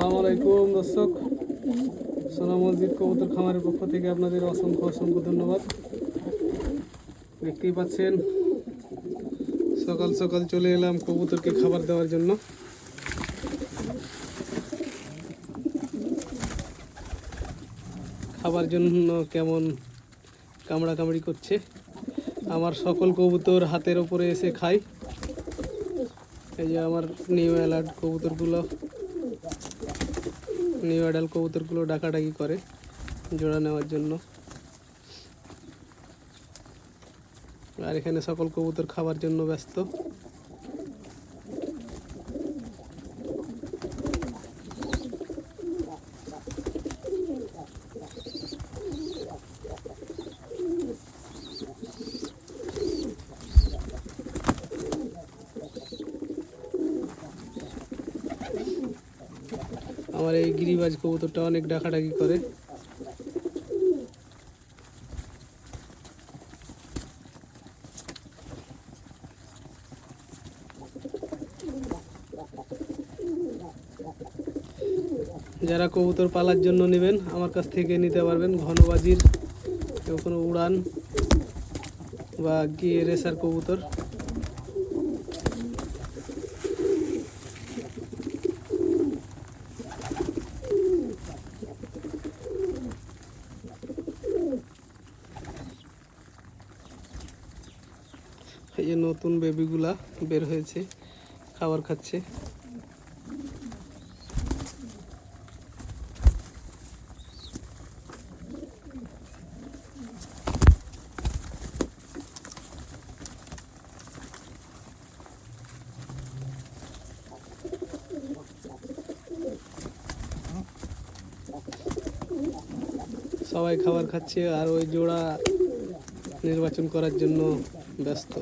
সালাম আলাইকুম, দর্শক। সোনা মসজিদ কবুতর খামারের পক্ষ থেকে আপনাদের অসংখ্য অসংখ্য ধন্যবাদ। দেখতেই পাচ্ছেন, সকাল সকাল চলে এলাম কবুতরকে খাবার দেওয়ার জন্য। খাবার জন্য কেমন কামড়া কামড়ি করছে। আমার সকল কবুতর হাতের ওপরে এসে খায়। এই যে আমার নিউ অ্যালার্ট কবুতরগুলো। নিউ অ্যাডাল কবুতরগুলো ডাকাডাকি করে জোড়া নেওয়ার জন্য। আর এখানে সকল কবুতর খাবার জন্য ব্যস্ত। আমার এই গিরিবাজ কবুতরটা অনেক ডাকাডাকি করে। যারা কবুতর পালার জন্য নেবেন, আমার কাছ থেকে নিতে পারবেন ঘনবাজির কেউ কোনো উড়ান বা গিয়ে রেসার কবুতর। এই যে নতুন বেবিগুলা বের হয়েছে, খাবার খাচ্ছে। সবাই খাবার খাচ্ছে আর ওই জোড়া নির্বাচন করার জন্য ব্যস্ত।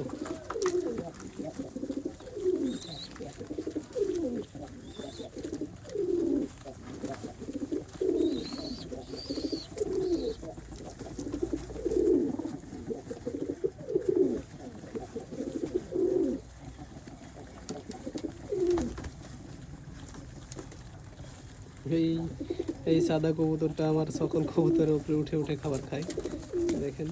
এই এই সাদা কবুতরটা আমার সকল কবুতরের উপরে উঠে উঠে খাবার খায়। দেখেন।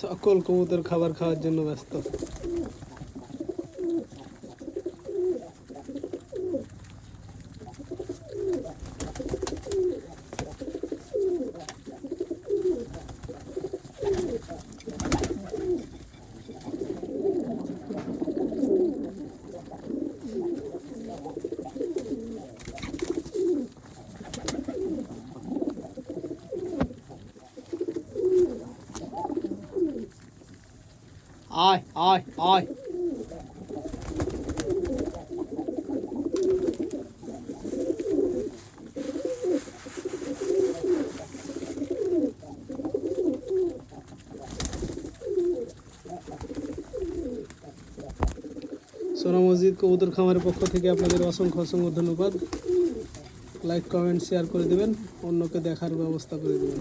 সকল কবুতর খাবার খাওয়ার জন্য ব্যস্ত। আয় আয় আয় সোনা মসজিদ কবুতর খামারের পক্ষ থেকে আপনাদের অসংখ্য অসংখ্য ধন্যবাদ। লাইক কমেন্ট শেয়ার করে দেবেন। অন্যকে দেখার ব্যবস্থা করে দেবেন।